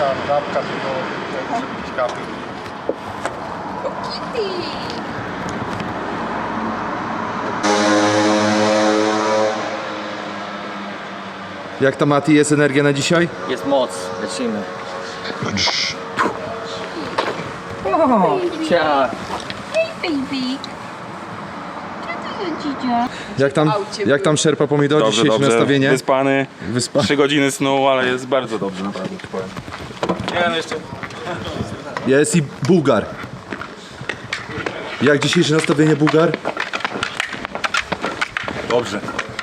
tam żabka, tylko jakiś kapy. Jak tam Mati jest energia na dzisiaj? Jest moc, lecimy. Cia. Baby. Co to za dzidzia? Jak tam, jak tam szerpa pomidor Dobrze, dzisiejsze dobrze. nastawienie? Wyspany. Wyspa. Trzy godziny snu, ale jest bardzo dobrze, naprawdę ci powiem. Nie, no jeszcze. Jest i Bułgar. Jak dzisiejsze nastawienie Bułgar? Dobrze.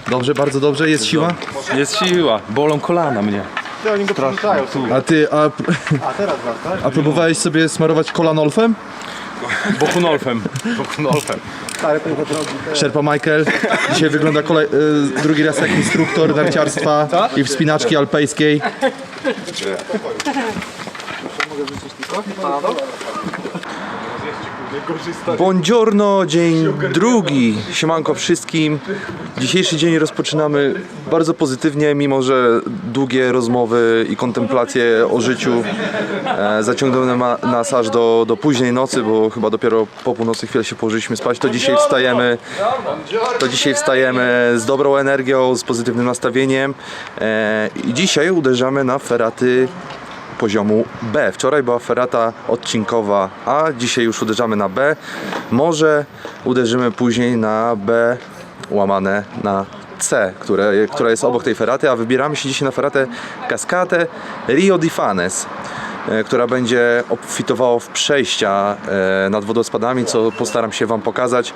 Dobrze, bardzo dobrze, jest siła? Jest siła. Bolą kolana mnie. Ty oni go przerzucają. A ty, a, A teraz was, tak? a próbowałeś sobie smarować kolanolfem? Bokunolfem. Bokunolfem. Stary, drogi. Szerpa Michael dzisiaj wygląda kolej, y, drugi raz jak instruktor narciarstwa i wspinaczki alpejskiej. Gdzie? Mogę wrzucić tylko? Pana? Buongiorno, dzień drugi. Siemanko wszystkim. Dzisiejszy dzień rozpoczynamy bardzo pozytywnie, mimo że długie rozmowy i kontemplacje o życiu e, zaciągnęły nas aż do, do późnej nocy, bo chyba dopiero po północy chwilę się położyliśmy spać. To dzisiaj wstajemy, to dzisiaj wstajemy z dobrą energią, z pozytywnym nastawieniem e, i dzisiaj uderzamy na feraty poziomu B. Wczoraj była ferata odcinkowa A, dzisiaj już uderzamy na B. Może uderzymy później na B łamane na C, które, która jest obok tej feraty, a wybieramy się dzisiaj na feratę Cascate Rio di Fanes która będzie obfitowała w przejścia e, nad wodospadami, co postaram się Wam pokazać.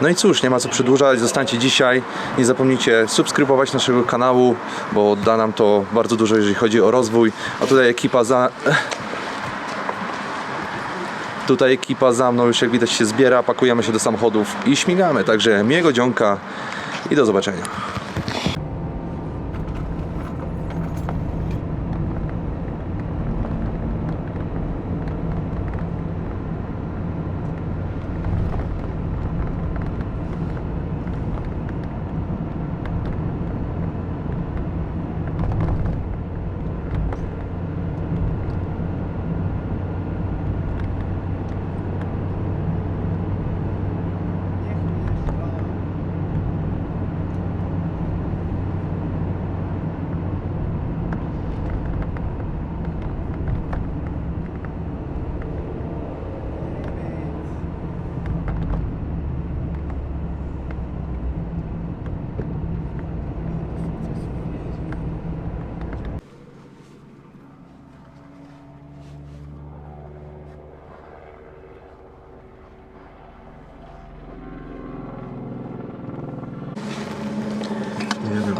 No i cóż, nie ma co przedłużać, zostańcie dzisiaj. Nie zapomnijcie subskrybować naszego kanału, bo da nam to bardzo dużo, jeżeli chodzi o rozwój. A tutaj ekipa za... Tutaj ekipa za mną już jak widać się zbiera, pakujemy się do samochodów i śmigamy. Także miłego dzionka i do zobaczenia.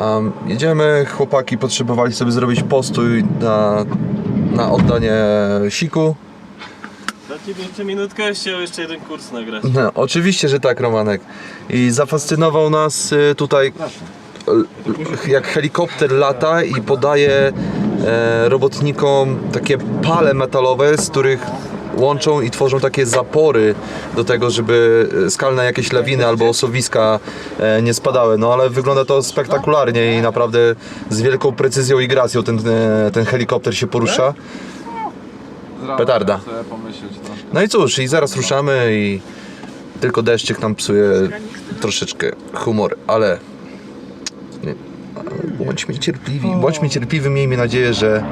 Um, jedziemy, chłopaki potrzebowali sobie zrobić postój na, na oddanie siku. Za ciebie jeszcze minutkę, jeszcze jeszcze jeden kurs nagrać. No, oczywiście, że tak, Romanek. I zafascynował nas y, tutaj l- jak helikopter lata i podaje e, robotnikom takie pale metalowe, z których łączą i tworzą takie zapory do tego, żeby skalne jakieś lawiny albo osuwiska e, nie spadały. No ale wygląda to spektakularnie i naprawdę z wielką precyzją i gracją ten, e, ten helikopter się porusza. Petarda. No i cóż, i zaraz ruszamy i tylko deszczyk nam psuje troszeczkę humor, ale bądźmy cierpliwi, bądźmy cierpliwi, miejmy nadzieję, że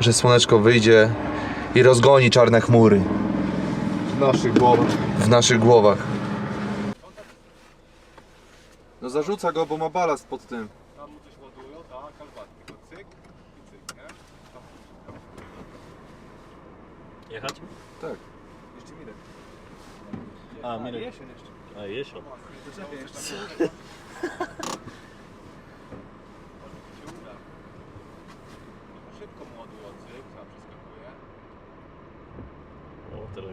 że słoneczko wyjdzie i rozgoni czarne chmury W naszych głowach. w naszych głowach. No zarzuca go, bo ma balast pod tym. Jechać? Tak. A, Mirek. A, jesio. O, teraz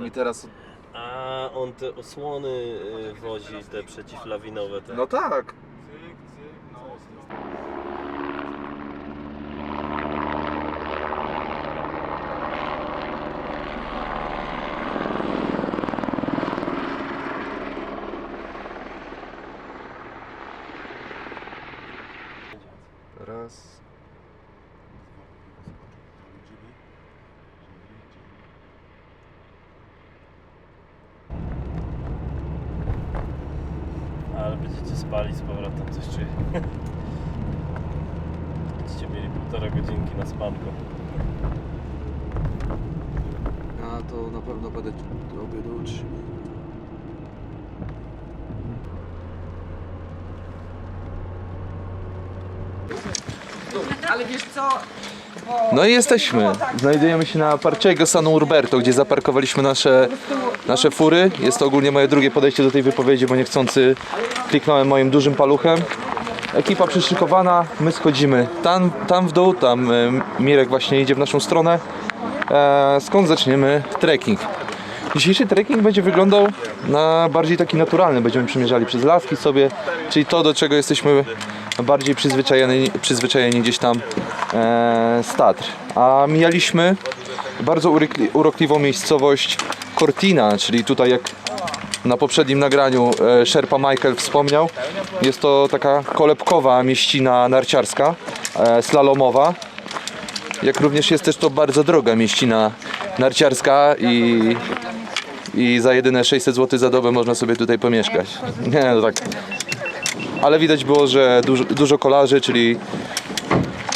jakoś siada. A mi teraz... A, on te osłony y, wozi, te przeciwlawinowe. Te. No tak. Raz. Będziecie spali z powrotem, coś czuję. Będziecie mieli półtora godzinki na spanko. Ja to na pewno będę do obiedu utrzymał. Ale wiesz co? No i jesteśmy. Znajdujemy się na Parciego San Urberto, gdzie zaparkowaliśmy nasze, nasze fury. Jest to ogólnie moje drugie podejście do tej wypowiedzi, bo niechcący kliknąłem moim dużym paluchem. Ekipa przyszykowana, my schodzimy tam, tam w dół, tam e, Mirek właśnie idzie w naszą stronę. E, skąd zaczniemy trekking? Dzisiejszy trekking będzie wyglądał na bardziej taki naturalny. Będziemy przemierzali przez laski sobie, czyli to, do czego jesteśmy bardziej przyzwyczajeni, przyzwyczajeni gdzieś tam e. A mijaliśmy bardzo urokliwą miejscowość Cortina, czyli tutaj jak na poprzednim nagraniu e, Sherpa Michael wspomniał, jest to taka kolebkowa mieścina narciarska, e, slalomowa. Jak również jest też to bardzo droga mieścina narciarska i, i za jedyne 600 zł za dobę można sobie tutaj pomieszkać. Nie, no tak. Ale widać było, że dużo, dużo kolarzy, czyli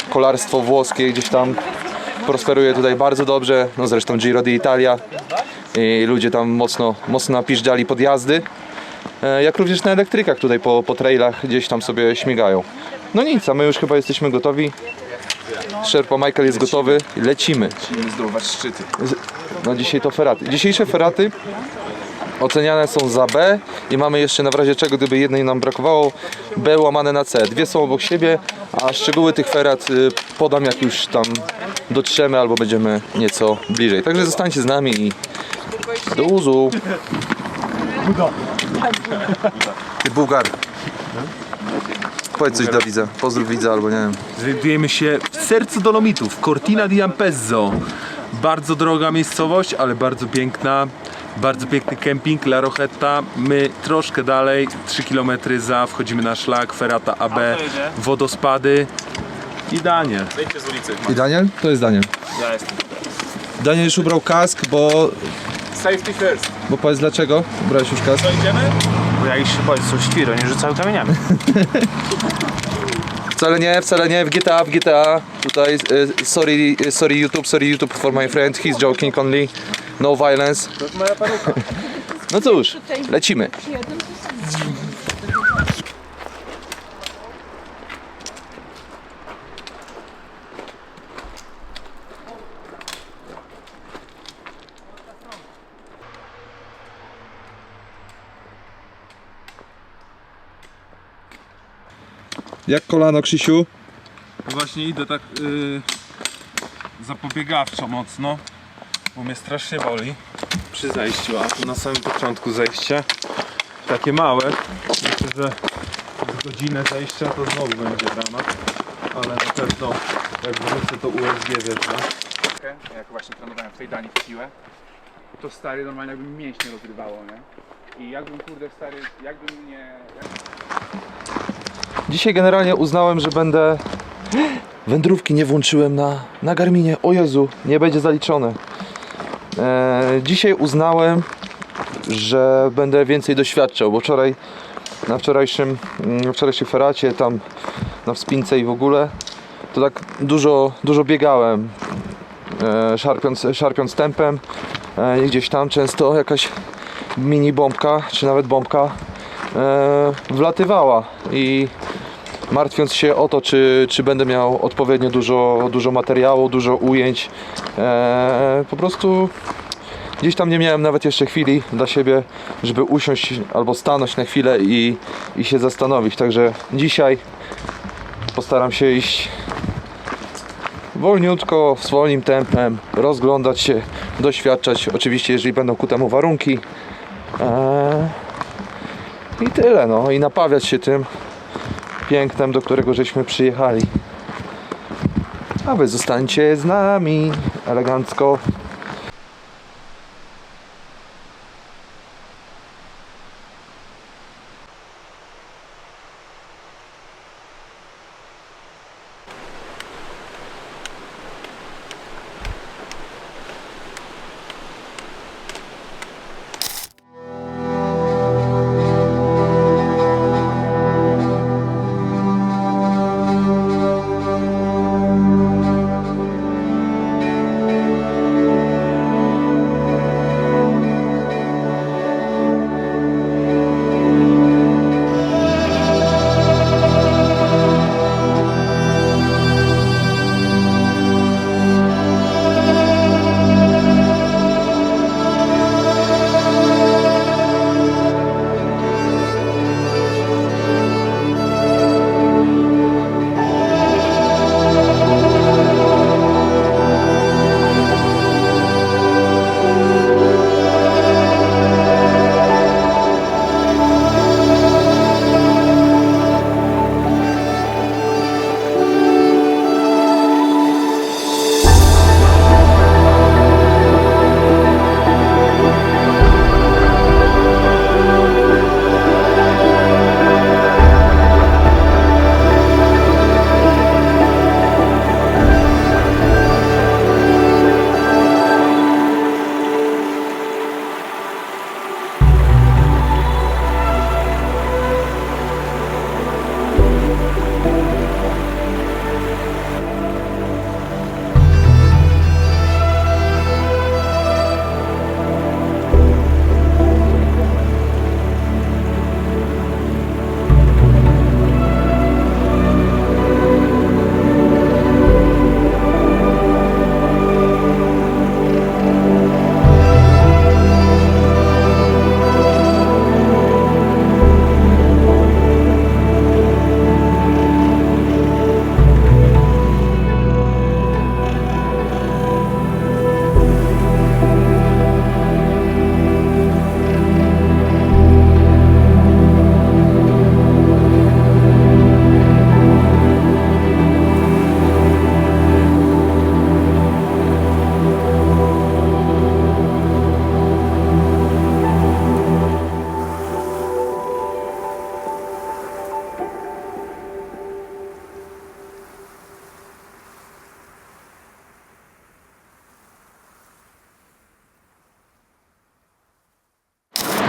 kolarstwo włoskie gdzieś tam prosperuje tutaj bardzo dobrze. No zresztą Giro d'Italia i ludzie tam mocno, mocno napiżdżali podjazdy. E, Jak również na elektrykach tutaj po, po trailach gdzieś tam sobie śmigają. No nic, a my już chyba jesteśmy gotowi. Sherpa Michael jest gotowy. Lecimy. Musimy zdobywać szczyty. No dzisiaj to feraty. Dzisiejsze feraty oceniane są za B i mamy jeszcze na razie czego, gdyby jednej nam brakowało, B łamane na C. Dwie są obok siebie, a szczegóły tych ferat y, podam jak już tam dotrzemy albo będziemy nieco bliżej. Także zostańcie z nami i do uzu. Ty Bułgar. Powiedz coś dla widza. Pozdrów widza albo nie wiem. Znajdujemy się w sercu Dolomitów, Cortina di Ampezzo. Bardzo droga miejscowość, ale bardzo piękna. Bardzo piękny kemping La Rojetta. My troszkę dalej, 3 km za, wchodzimy na szlak, Ferata AB, wodospady i Daniel. I Daniel? To jest Daniel. Ja jestem. Daniel już ubrał kask, bo... Safety first. Bo powiedz dlaczego? Ubrałeś już kask? Idziemy? Bo jak się boję, są świro, nie rzucają kamieniami. Wcale nie, wcale nie, w GTA, w GTA. Tutaj, e, sorry, e, sorry YouTube, sorry YouTube for my friend, he's joking only. No violence. To jest moja paruka. No cóż, lecimy. Jak kolano, Krzysiu? Właśnie idę tak yy, zapobiegawczo mocno, bo mnie strasznie boli przy zejściu, a tu na samym początku zejścia takie małe. Myślę, że godzinę zejścia to znowu będzie dramat, ale na pewno jak wrócę to USG wjeżdża. jak właśnie trenowałem w tej dani w siłę, to stary normalnie jakby mi mięśnie rozrywało, nie? I jakbym kurde stary, jakbym nie... Jak... Dzisiaj generalnie uznałem, że będę... Wędrówki nie włączyłem na, na Garminie. O Jezu, nie będzie zaliczone. E, dzisiaj uznałem, że będę więcej doświadczał, bo wczoraj na wczorajszym, mm, wczorajszej feracie tam na wspince i w ogóle to tak dużo, dużo biegałem e, szarpiąc, szarpiąc tempem e, gdzieś tam często jakaś mini bombka czy nawet bombka wlatywała i martwiąc się o to, czy, czy będę miał odpowiednio dużo, dużo materiału, dużo ujęć. E, po prostu gdzieś tam nie miałem nawet jeszcze chwili dla siebie, żeby usiąść albo stanąć na chwilę i, i się zastanowić. Także dzisiaj postaram się iść wolniutko, swoim tempem, rozglądać się, doświadczać. Oczywiście, jeżeli będą ku temu warunki. E, I tyle, no. I napawiać się tym pięknem, do którego żeśmy przyjechali. A wy zostańcie z nami elegancko.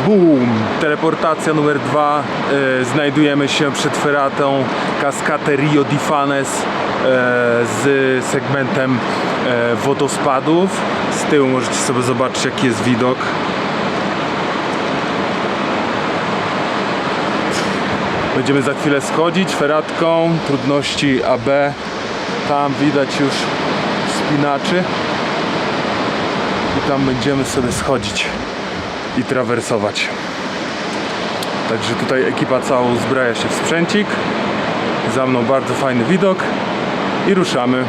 Boom! Teleportacja numer dwa. E, znajdujemy się przed feratą Cascate Rio di Fanes e, z segmentem e, wodospadów. Z tyłu możecie sobie zobaczyć jaki jest widok. Będziemy za chwilę schodzić feratką. Trudności AB. Tam widać już wspinaczy. I tam będziemy sobie schodzić i trawersować. Także tutaj ekipa cała uzbraja się w sprzęcik. Za mną bardzo fajny widok i ruszamy.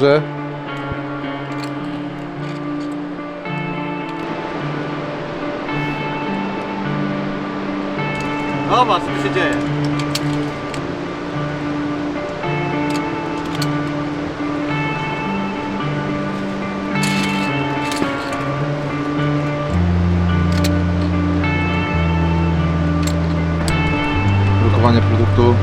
Dobrze. Zobacz, co się dzieje. Blokowanie produktu.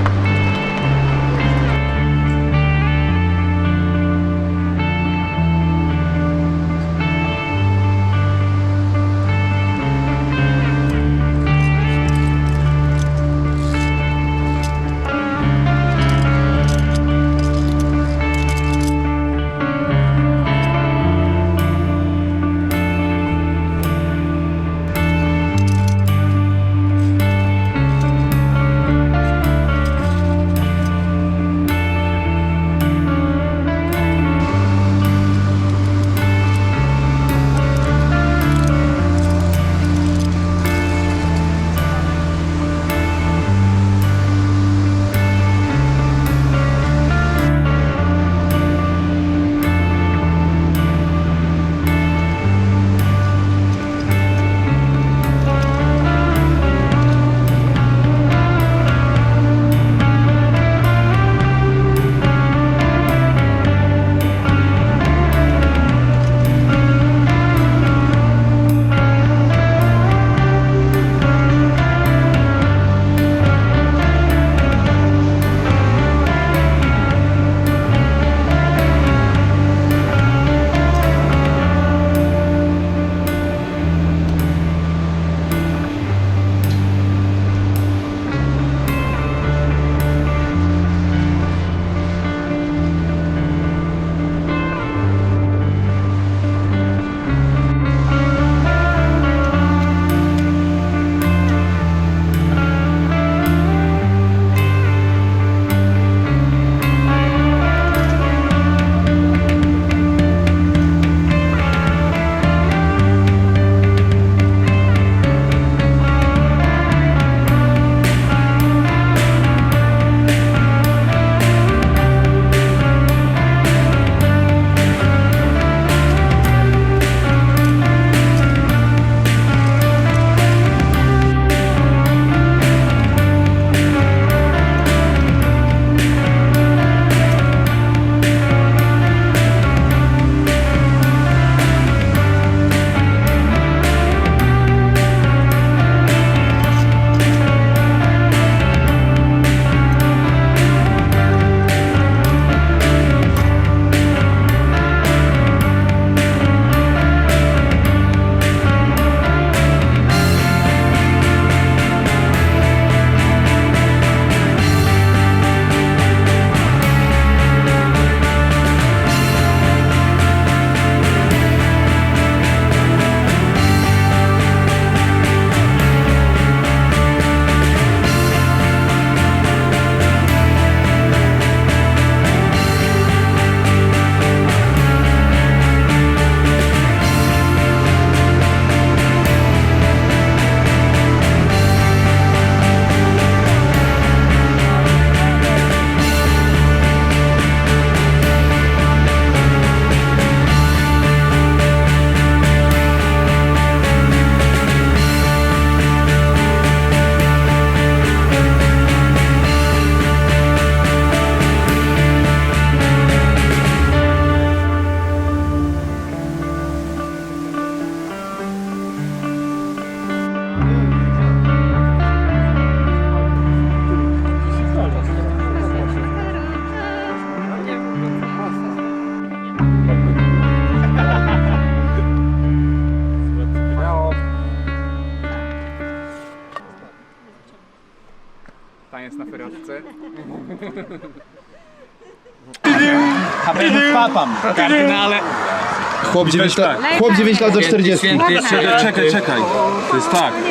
Chłop 9 lat, chłop 9 lat do 40. Czekaj, czekaj, czekaj. To jest tak.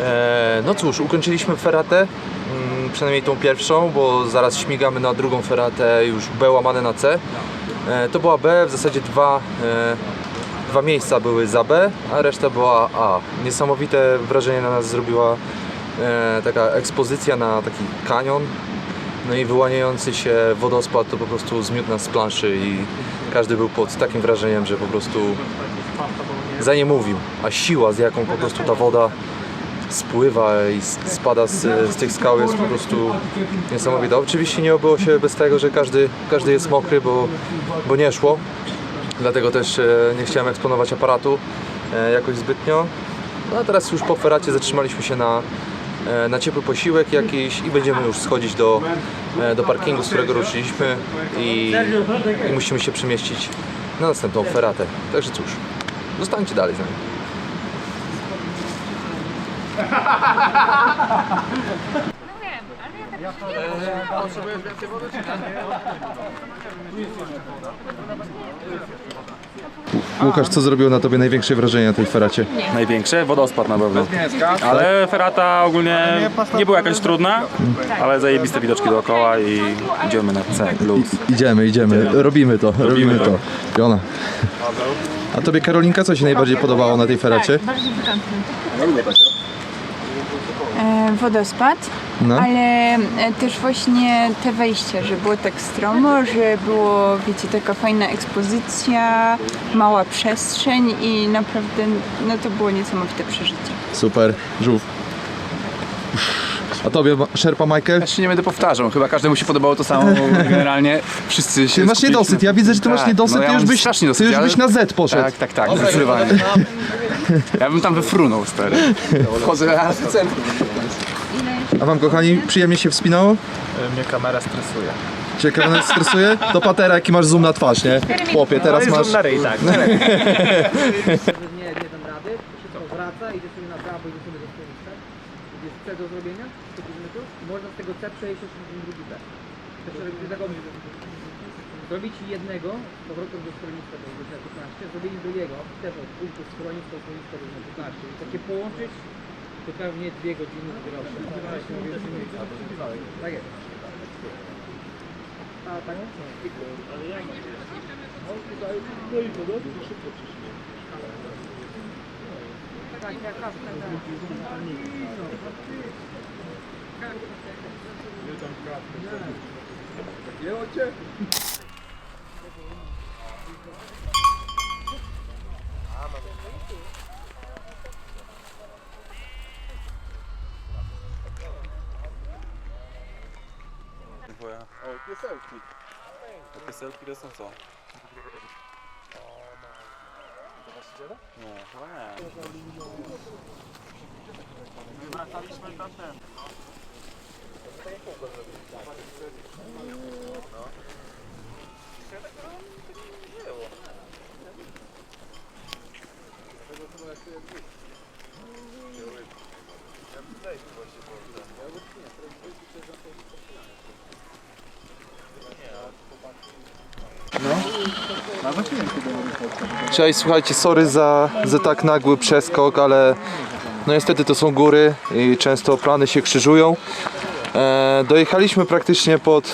E, no cóż, ukończyliśmy feratę, mm, przynajmniej tą pierwszą, bo zaraz śmigamy na drugą feratę już B łamane na C. E, to była B, w zasadzie dwa, e, dwa miejsca były za B, a reszta była A. Niesamowite wrażenie na nas zrobiła e, taka ekspozycja na taki kanion. No i wyłaniający się wodospad to po prostu zmiótł nas z planszy i każdy był pod takim wrażeniem, że po prostu za nie mówił. A siła, z jaką po prostu ta woda spływa i spada z, z tych skał jest po prostu niesamowita. Oczywiście nie obyło się bez tego, że każdy, każdy jest mokry, bo, bo nie szło. Dlatego też e, nie chciałem eksponować aparatu e, jakoś zbytnio. No a teraz już po feracie zatrzymaliśmy się na, e, na ciepły posiłek jakiś i będziemy już schodzić do, do parkingu, z którego ruszyliśmy i, i musimy się przemieścić na następną feratę. Także cóż, zostańcie dalej z nami. Ja tak się nie Łukasz, co zrobiło na tobie największe wrażenie na tej feracie? Największe? Wodospad na pewno. Ale ferata ogólnie nie była jakaś trudna, ale zajebiste widoczki dookoła i idziemy na C, luz. Idziemy, idziemy, robimy to, robimy, to. to. Piona. A tobie Karolinka, co się najbardziej podobało na tej feracie? Bardzo pikantny. E, wodospad, No. ale e, też właśnie te wejście, że było tak stromo, że było, wiecie, taka fajna ekspozycja, mała przestrzeń i naprawdę, no to było niesamowite przeżycie. Super, żółw. A tobie, Sherpa Michael? Ja się nie będę powtarzał, chyba każdemu się podobało to samo, generalnie wszyscy się Ty masz niedosyt, ja widzę, że ty masz Tak, niedosyt, no ja ty już byś, strasznie ty dosyć, już ale- byś na Z poszedł. Tak, tak, tak, zdecydowanie. Ja bym tam wyfrunął, stary. Wchodzę na centrum. A wam kochani, przyjemnie się wspinało? Mnie kamera stresuje. Cię kamera stresuje? To patera, jaki masz zoom na twarz, nie? Chłopie, teraz masz... na ryj, tak. nie, nie dam rady, wszystko wraca, idzie sobie na prawo, idzie sobie do. Jest C do zrobienia, 100 km, i można z tego C przejść jeszcze na drugi B. Zrobić jednego z powrotem do stronnictwa do godziny 15, zrobić drugiego, też od punktu stronnictwa do stronnictwa do godziny 15. I takie połączyć, to pewnie dwie godziny grosze. Tak jest. A tak? Tak, ja kawkę, tak. O, piesełki. A piesełki to są co? Nie, chyba nie. Cześć, słuchajcie, sorry za, za tak nagły przeskok, ale no niestety to są góry i często plany się krzyżują. E, dojechaliśmy praktycznie pod,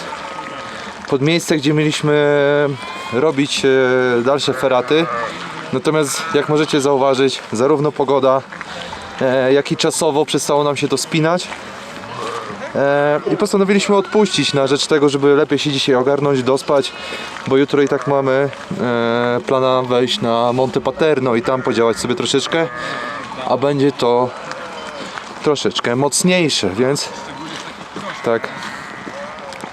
pod miejsce, gdzie mieliśmy robić e, dalsze feraty. Natomiast jak możecie zauważyć, zarówno pogoda, e, jak i czasowo przestało nam się to spinać. E, I postanowiliśmy odpuścić na rzecz tego, żeby lepiej się dzisiaj ogarnąć, dospać, bo jutro i tak mamy e, plana wejść na Monte Paterno i tam podziałać sobie troszeczkę, a będzie to troszeczkę mocniejsze, więc tak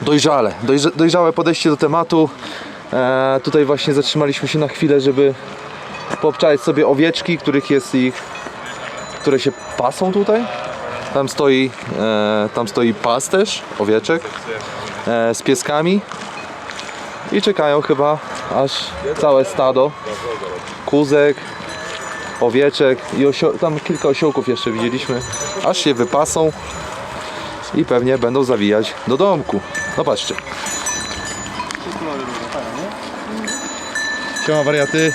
dojrzale, dojrzałe podejście do tematu. E, tutaj właśnie zatrzymaliśmy się na chwilę, żeby poobczać sobie owieczki, których jest ich, które się pasą tutaj. Tam stoi, e, tam stoi pasterz owieczek e, z pieskami i czekają chyba aż całe stado kuzek, owieczek i tam kilka osiołków jeszcze widzieliśmy, aż się wypasą i pewnie będą zawijać do domku. No patrzcie. Siema wariaty.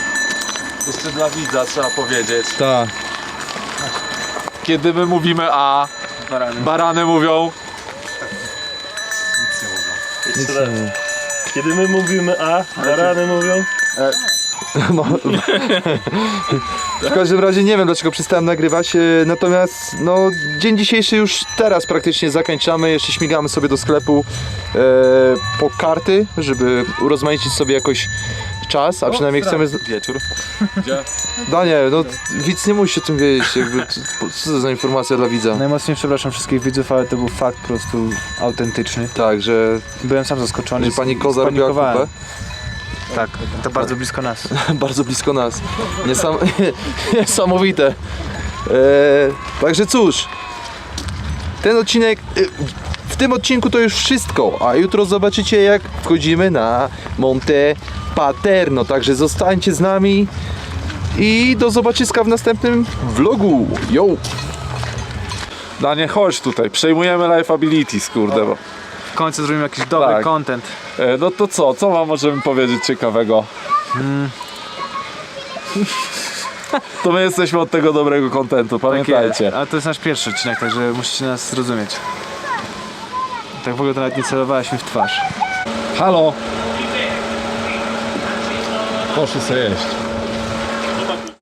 Jeszcze dla widza trzeba powiedzieć. Tak. Kiedy my mówimy A, barany. mówią. Jeszcze raz. Kiedy my mówimy A, barany mówią? W każdym razie nie wiem dlaczego przestałem nagrywać, e, natomiast no dzień dzisiejszy już teraz praktycznie zakończamy, jeszcze śmigamy sobie do sklepu e, po karty, żeby urozmaicić sobie jakoś czas, a przynajmniej chcemy... Z... Wieczór. Daniel, no widz nie musi o tym wiedzieć, jakby, co to za informacja dla widza? Najmocniej przepraszam wszystkich widzów, ale to był fakt po prostu autentyczny. Tak, że, Byłem sam zaskoczony. że pani Koza robiła spanikowałem. kupę. Tak, to bardzo blisko nas. bardzo blisko nas. Niesam... Niesamowite. E, także cóż, ten odcinek. e, W tym odcinku to już wszystko, a jutro zobaczycie jak wchodzimy na Monte Paterno. Także zostańcie z nami i do zobaczyska w następnym vlogu. Yo! Danie, chodź tutaj, przejmujemy Life Abilities, kurde. Bo, W końcu zrobimy jakiś dobry Tak. content. e, no to co, co wam możemy powiedzieć ciekawego? To my jesteśmy od tego dobrego kontentu, pamiętajcie. A to jest nasz pierwszy odcinek, także musicie nas zrozumieć. Tak w ogóle to nawet nie celowałeś mi w twarz. Halo! Poszły sobie jeść.